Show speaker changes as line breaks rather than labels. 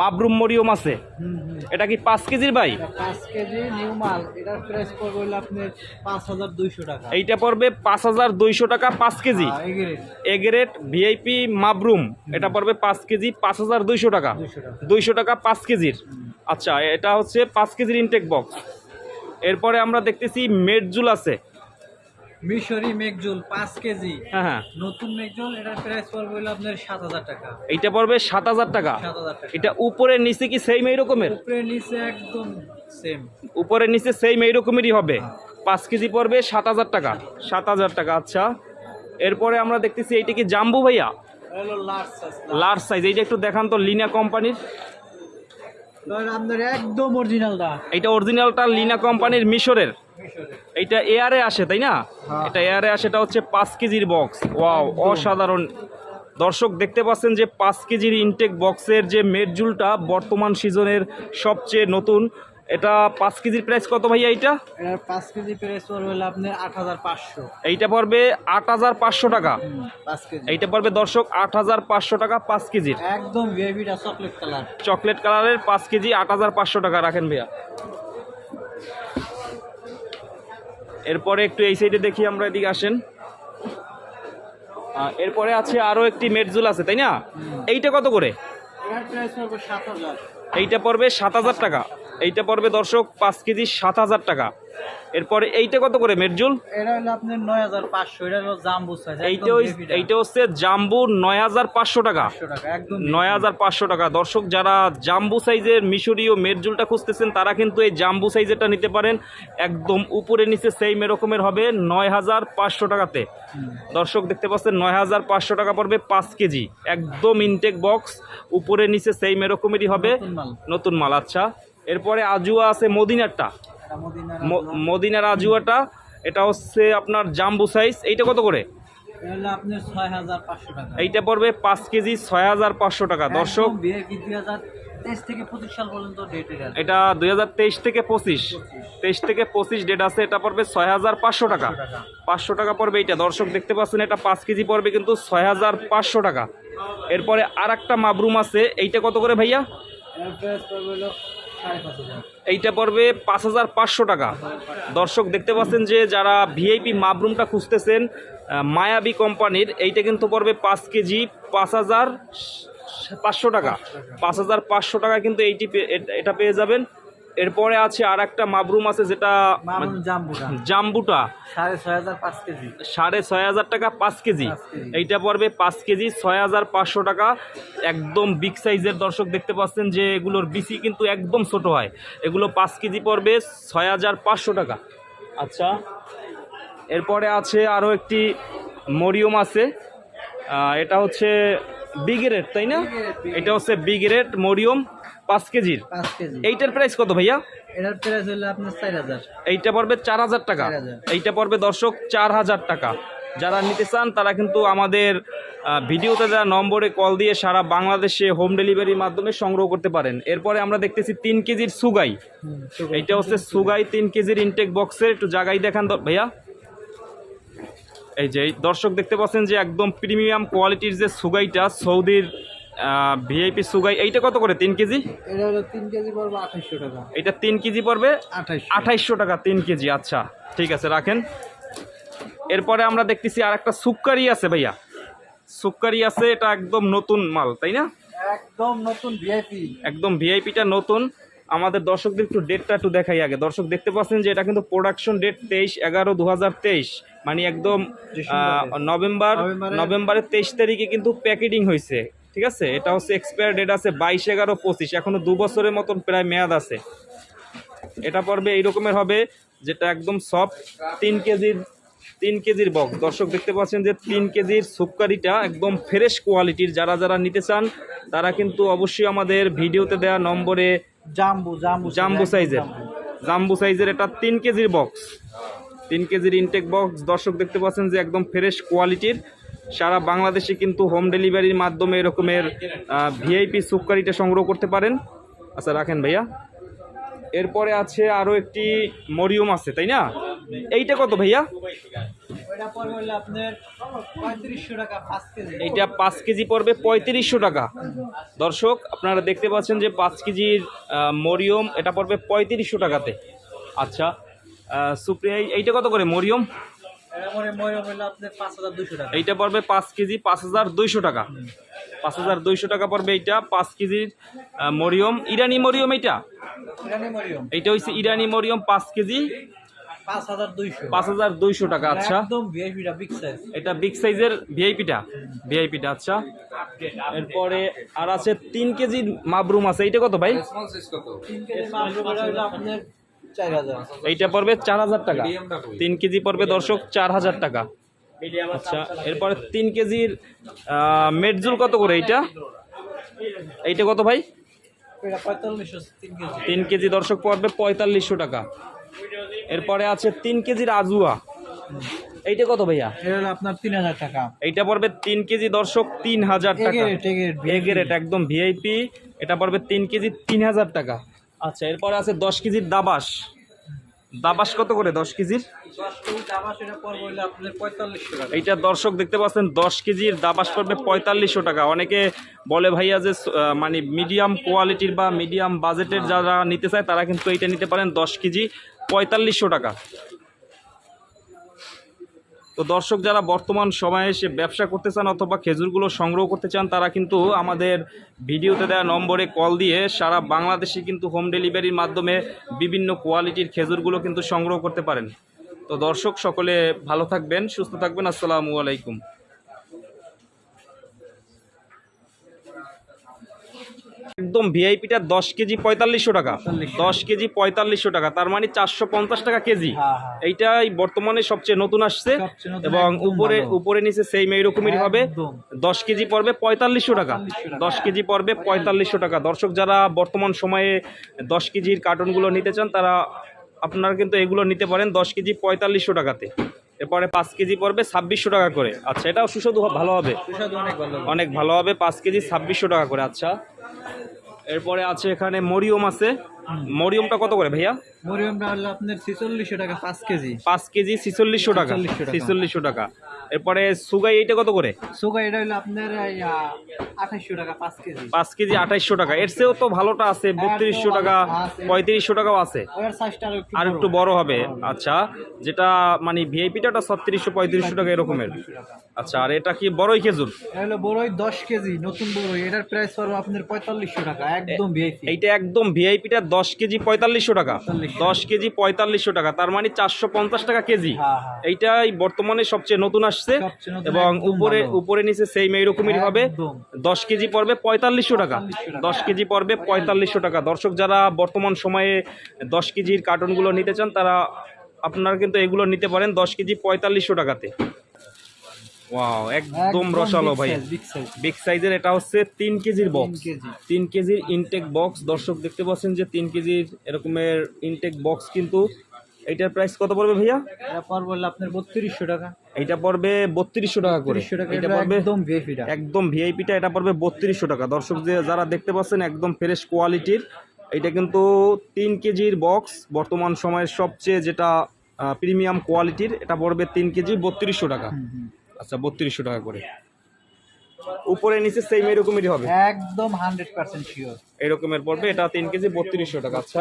মাবরুম মরিয়ম আছে। এটা কি পাঁচ কেজির ভাই?
পাঁচ কেজি নিউ মাল। এটার প্রাইস পড়বে হলো আপনার পাঁচ হাজার দুইশো টাকা।
এইটা পড়বে পাঁচ হাজার দুইশো টাকা পাঁচ কেজি। A grade VIP মাবরুম। এটা পড়বে পাঁচ কেজি পাঁচ হাজার দুইশো টাকা।
দুইশো টাকা।
পাঁচ কেজির। আচ্ছা এটা হচ্ছে পাঁচ কেজির ইনটেক বক্স এরপরে আমরা দেখতেছি মেটজুল আছে।
মিশরি মেকজুল পাঁচ কেজি।
হ্যাঁ হ্যাঁ।
নতুন মেকজুল এটার প্রাইস পড়বে হলো আপনার সাত হাজার টাকা।
এইটা পড়বে সাত হাজার টাকা? এটা উপরে নিচে কি সেম এই রকমের?
উপরে নিচে একদম সেম
উপরে নিচে সেম এই রকমেরই হবে। পাঁচ কেজি পড়বে সাত হাজার টাকা। সাত হাজার টাকা আচ্ছা। এরপরে আমরা দেখতেছি এইটা কি জাম্বু ভাইয়া?
লার্জ সাইজ
লার্জ সাইজ এইটা একটু দেখান তো লিনা কোম্পানির
আপনার একদম অরিজিনালটা
এটা অরিজিনালটা লিনা কোম্পানির মিশরের। এটা এয়ারে আসে তাই না?
হ্যাঁ।
এটা এয়ারে আসে এটা হচ্ছে পাঁচ কেজির বক্স ওয়াও অসাধারণ। দর্শক দেখতে পাচ্ছেন যে পাঁচ কেজির ইনটেক বক্সের যে মেটজুলটা বর্তমান সিজনের সবচেয়ে নতুন। এটা পাঁচ কেজির প্রাইস কত ভাইয়া
এটার পাঁচ কেজি প্রাইস পড়বে আপনার আট হাজার পাঁচশো।
এইটা পড়বে আট হাজার পাঁচশো টাকা। এইটা পড়বে দর্শক আট হাজার পাঁচশো টাকা পাঁচ কেজির।
একদম বেবিটা চকলেট কালার
চকলেট কালারের পাঁচ কেজি আট হাজার পাঁচশো টাকা রাখেন ভাইয়া। এরপরে একটু এই সাইডে দেখি আমরা এদিকে আসেন। এরপরে আছে আরও একটি মেটজুল আছে তাই না? এইটা কত করে? এইটা পড়বে সাত হাজার টাকা। এইটা পড়বে দর্শক পাঁচ কেজি সাত হাজার টাকা। এরপরে এইটা কত করে
জাম্বু
এইটা হচ্ছে জাম্বু নয় হাজার পাঁচশো টাকা। নয় হাজার পাঁচশো টাকা। দর্শক যারা জাম্বু সাইজের মিশরীয় মেটজুলটা খুঁজতেছেন তারা কিন্তু এই জাম্বু সাইজেরটা নিতে পারেন। একদম উপরে নিচে সেম এরকমের হবে নয় হাজার পাঁচশো টাকাতে। দর্শক দেখতে পাচ্ছেন নয় হাজার পাঁচশো টাকা পড়বে পাঁচ কেজি। একদম ইনটেক বক্স উপরে নিচে সেম এরকমেরই হবে।
নতুন মাল
আচ্ছা। এরপরে আজুয়া আছে মদিনারটা।
মদিনার
আজুয়াটা এটা হচ্ছে আপনার জাম্বু সাইজ এইটা কত করে? এইটা পড়বে পাঁচ কেজি ছয় হাজার পাঁচশো টাকা। দর্শক
পর্যন্ত ডেট এটা
দুই হাজার তেইশ থেকে পঁচিশ। তেইশ থেকে পঁচিশ ডেট আছে এটা পড়বে ছয় হাজার পাঁচশো টাকা।
টাকা
পাঁচশো টাকা পড়বে এইটা। দর্শক দেখতে পাচ্ছেন এটা পাঁচ কেজি পড়বে কিন্তু ছয় হাজার পাঁচশো টাকা। এরপরে আর একটা মাবরুম আছে এইটা কত করে ভাইয়া? এইটা পড়বে পাঁচ হাজার পাঁচশো টাকা। দর্শক, দেখতে পাচ্ছেন যে যারা ভিআইপি মাবরুমটা খুঁজতেছেন মায়াবি কোম্পানির, এইটা কিন্তু পড়বে পাঁচ কেজি, পাঁচ হাজার পাঁচশো টাকা। পাঁচ হাজার পাঁচশো টাকা কিন্তু এইটি এটা পেয়ে যাবেন। এরপরে আছে আর একটা মাবরুম আছে যেটা
জাম্বুটা।
জাম্বুটা।
সাড়ে ছয় হাজার পাঁচ কেজি।
সাড়ে ছয় হাজার টাকা পাঁচ কেজি। এইটা পড়বে পাঁচ কেজি ছয় হাজার পাঁচশো টাকা। একদম বিগ সাইজের দর্শক দেখতে পাচ্ছেন যে এগুলোর বিসি কিন্তু একদম ছোট হয়। এগুলো পাঁচ কেজি পড়বে ছয় হাজার পাঁচশো টাকা। আচ্ছা এরপরে আছে আরও একটি মরিয়ম আছে। এটা হচ্ছে বিগ রেট তাই না? এটা হচ্ছে বিগ রেট মরিয়ম। পাঁচ কেজির? এইটার প্রাইস কত ভাইয়া?
এটার প্রাইস হলো আপনার চার হাজার।
এইটা পড়বে চার হাজার টাকা। এইটা পড়বে দর্শক চার হাজার টাকা। যারা নিতে চান তারা কিন্তু আমাদের ভিডিওতে দেওয়া নম্বরে কল দিয়ে সারা বাংলাদেশে হোম ডেলিভারির মাধ্যমে সংগ্রহ করতে পারেন। এরপরে আমরা দেখতেছি তিন কেজির সুগাই। এইটা হচ্ছে সুগাই তিন কেজির ইনটেক বক্সের একটু জায়গায় দেখান ভাইয়া। এই যে দর্শক দেখতে পাচ্ছেন যে একদম প্রিমিয়াম কোয়ালিটির যে সুগাইটা সৌদির ভিআইপি সুগাই এইটা কত করে? তিন কেজি?
এটা হলো তিন কেজি পড়বে আঠাইশশো টাকা।
এটা তিন কেজি পড়বে? আঠাইশশো। টাকা তিন কেজি আচ্ছা ঠিক আছে রাখেন। এরপরে আমরা দেখতেছি আর একটা সুক্কারি আছে ভাইয়া। সুক্কারি আছে এটা একদম নতুন মাল তাই না?
একদম নতুন ভিআইপি
একদম ভিআইপিটা নতুন। আমাদের দর্শকদের একটু ডেটটা একটু দেখাই আগে। দর্শক দেখতে পাচ্ছেন যে এটা কিন্তু প্রোডাকশন ডেট তেইশ এগারো দু মানে একদম নভেম্বর
নভেম্বরের
তেইশ তারিখে কিন্তু প্যাকেটিং হয়েছে। ঠিক আছে? এটা হচ্ছে এক্সপায়ার ডেট আছে বাইশ এগারো পঁচিশ। এখনও দু বছরের মতন প্রায় মেয়াদ আছে। এটা পড়বে এই রকমের হবে যেটা একদম সফট তিন কেজির তিন কেজির বক্স দর্শক দেখতে পাচ্ছেন যে তিন কেজির সুপকারিটা একদম ফ্রেশ কোয়ালিটির যারা যারা নিতে চান তারা কিন্তু অবশ্যই আমাদের ভিডিওতে দেওয়া নম্বরে
জাম্বু জাম্বু
জাম্বু সাইজের জাম্বু। সাইজের এটা তিন কেজির বক্স তিন কেজির ইনটেক বক্স দর্শক দেখতে পাচ্ছেন যে একদম ফ্রেশ কোয়ালিটির সারা বাংলাদেশে কিন্তু হোম ডেলিভারির মাধ্যমে এরকমের ভিআইপি সুপকারিটা সংগ্রহ করতে পারেন। আচ্ছা রাখেন ভাইয়া। এরপরে আছে আরও একটি মরিয়ম আছে তাই না? এইটা কত ভাইয়া? এইটা পাঁচ কেজি পড়বে পঁয়ত্রিশশো টাকা। দর্শক আপনারা দেখতে পাচ্ছেন যে পাঁচ কেজির মরিয়ম এটা পড়বে পঁয়ত্রিশশো টাকাতে। আচ্ছা সুপ্রিয়া এইটা কত করে মরিয়ম? এইটা পড়বে পাঁচ কেজি পাঁচ হাজার দুইশো টাকা। পাঁচ হাজার দুইশো টাকা পড়বে এইটা পাঁচ কেজির মরিয়ম। ইরানি মরিয়ম এইটা?
মরিয়ম।
এইটা হচ্ছে ইরানি মরিয়ম পাঁচ কেজি।
পাঁচ হাজার দুইশো।
টাকা আচ্ছা।
একদম ভিআইপিটা বিগ সাইজ
এটা বিগ সাইজের ভিআইপিটা ভিআইপিটা আচ্ছা। এরপরে আর আছে তিন কেজি মাবরুম আছে। এইটা কত ভাই? এইটা পড়বে চার হাজার টাকা। তিন কেজি পড়বে দর্শক চার হাজার টাকা। আচ্ছা এরপরে তিন কেজির মেটজুল কত করে এইটা? এইটা কত ভাই?
তিন কেজি।
দর্শক পড়বে পঁয়তাল্লিশশো টাকা। এরপরে আছে তিন কেজির আজুয়া। এইটা কত ভাইয়া?
আপনার তিন হাজার টাকা।
এইটা পড়বে তিন কেজি দর্শক তিন হাজার টাকা। একদম ভিআইপি এটা পড়বে তিন কেজি তিন হাজার টাকা। আচ্ছা এরপরে আছে দশ কেজির দাবাস দাবাস কত করে দশ কেজির? এইটা দর্শক দেখতে পাচ্ছেন দশ কেজির দাবাস পড়বে পঁয়তাল্লিশশো টাকা। অনেকে বলে ভাইয়া যে মানে মিডিয়াম কোয়ালিটির বা মিডিয়াম বাজেটের যারা নিতে চায় তারা কিন্তু এইটা নিতে পারেন দশ কেজি পঁয়তাল্লিশশো টাকা। তো দর্শক যারা বর্তমান সময়ে এসে ব্যবসা করতে চান অথবা খেজুরগুলো সংগ্রহ করতে চান, তারা কিন্তু আমাদের ভিডিওতে দেওয়া নম্বরে কল দিয়ে সারা বাংলাদেশে কিন্তু হোম ডেলিভারির মাধ্যমে বিভিন্ন কোয়ালিটির খেজুরগুলো কিন্তু সংগ্রহ করতে পারেন। তো দর্শক, সকলে ভালো থাকবেন, সুস্থ থাকবেন। আসসালামু আলাইকুম। একদম ভিআইপিটা দশ কেজি পঁয়তাল্লিশশো টাকা। দশ কেজি পঁয়তাল্লিশশো টাকা তার মানে চারশো পঞ্চাশ টাকা কেজি।
হ্যাঁ, হ্যাঁ।
এইটাই বর্তমানে সবচেয়ে নতুন আসছে এবং উপরে উপরে নিচে সেই এইরকমই হবে। দশ কেজি পড়বে পঁয়তাল্লিশশো টাকা।
45 টাকা।
দশ কেজি পড়বে পঁয়তাল্লিশশো টাকা। দর্শক যারা বর্তমান সময়ে দশ কেজির কার্টুনগুলো নিতে চান তারা আপনারা কিন্তু এগুলো নিতে পারেন দশ কেজি পঁয়তাল্লিশশো টাকাতে। এরপরে পাঁচ কেজি পড়বে ছাব্বিশশো টাকা করে। আচ্ছা এটাও সুস্বাদু ভালো হবে।
অনেক ভালো
হবে। পাঁচ কেজি ছাব্বিশশো টাকা করে আচ্ছা। এরপরে আছে এখানে মরিয়ম আছে। মরিয়মটা কত করে ভাইয়া?
মরিয়মটা হলো আপনার ছিচল্লিশশো টাকা পাঁচ কেজি।
পাঁচ কেজি ছিচল্লিশশো টাকা।
46 টাকা।
ছিচল্লিশশো টাকা। এরপরে সুগাই এইটা কত করে?
সুগা এটা হলো আপনার আঠাশশো টাকা পাঁচ কেজি।
পাঁচ কেজি আঠাইশশো টাকা। এর চেয়েও তো ভালোটা আছে বত্রিশশো টাকা
আছে।
পঁয়ত্রিশশো টাকাও আছে।
ওর সাইজটা আরও একটু
বড়। হবে। আচ্ছা যেটা মানে ভিআইপিটা ওটা ছত্রিশশো পঁয়ত্রিশশো টাকা এরকমের। আচ্ছা আর এটা কি বড়ই খেজুর?
এটা হলো বড়ই দশ কেজি নতুন বড়ই। এটার প্রাইস পড়বে আপনার পঁয়তাল্লিশশো টাকা একদম ভিআইপি
এইটা একদম ভিআইপিটা দশ কেজি পঁয়তাল্লিশশো টাকা।
45
দশ কেজি পঁয়তাল্লিশশো টাকা। তার মানে চারশো পঞ্চাশ টাকা কেজি।
হ্যাঁ, হ্যাঁ।
এইটাই বর্তমানে সবচেয়ে নতুন আসছে।
নতুন,
এবং উপরে উপরে নিচে সেই এইরকমই হবে। দশ কেজি পড়বে পঁয়তাল্লিশশো টাকা।
45
দশ কেজি পড়বে পঁয়তাল্লিশশো টাকা। দর্শক যারা বর্তমান সময়ে দশ কেজির কার্টুনগুলো নিতে চান তারা আপনারা কিন্তু এগুলো নিতে পারেন দশ কেজি পঁয়তাল্লিশশো টাকাতে। ওয়াও একদম রসালো ভাই।
বিগ
সাইজের এটা হচ্ছে তিন কেজির বক্স। তিন কেজির ইনটেক বক্স দর্শক দেখতে পাচ্ছেন যে তিন কেজির এরকমের ইনটেক বক্স কিন্তু এইটার প্রাইস কত পড়বে ভাইয়া?
এটা পড়বে আপনার বত্রিশশো টাকা।
এইটা পড়বে বত্রিশশো টাকা করে। এটা
এটা
পড়বে
একদম ভিআইপিটা
একদম ভিআইপিটা এটা পড়বে বত্রিশশো টাকা। দর্শক যে যারা দেখতে পাচ্ছেন একদম ফ্রেশ কোয়ালিটির এটা কিন্তু তিন কেজির বক্স বর্তমান সময়ের সবচেয়ে যেটা প্রিমিয়াম কোয়ালিটির এটা পড়বে তিন কেজি বত্রিশশো টাকা। আচ্ছা বত্রিশশো টাকা করে। উপরে নিচে সেম এরকমেরই হবে?
একদম হান্ড্রেড পার্সেন্ট শিওর
এরকমের পড়বে এটা তিন কেজি বত্রিশশো টাকা। আচ্ছা।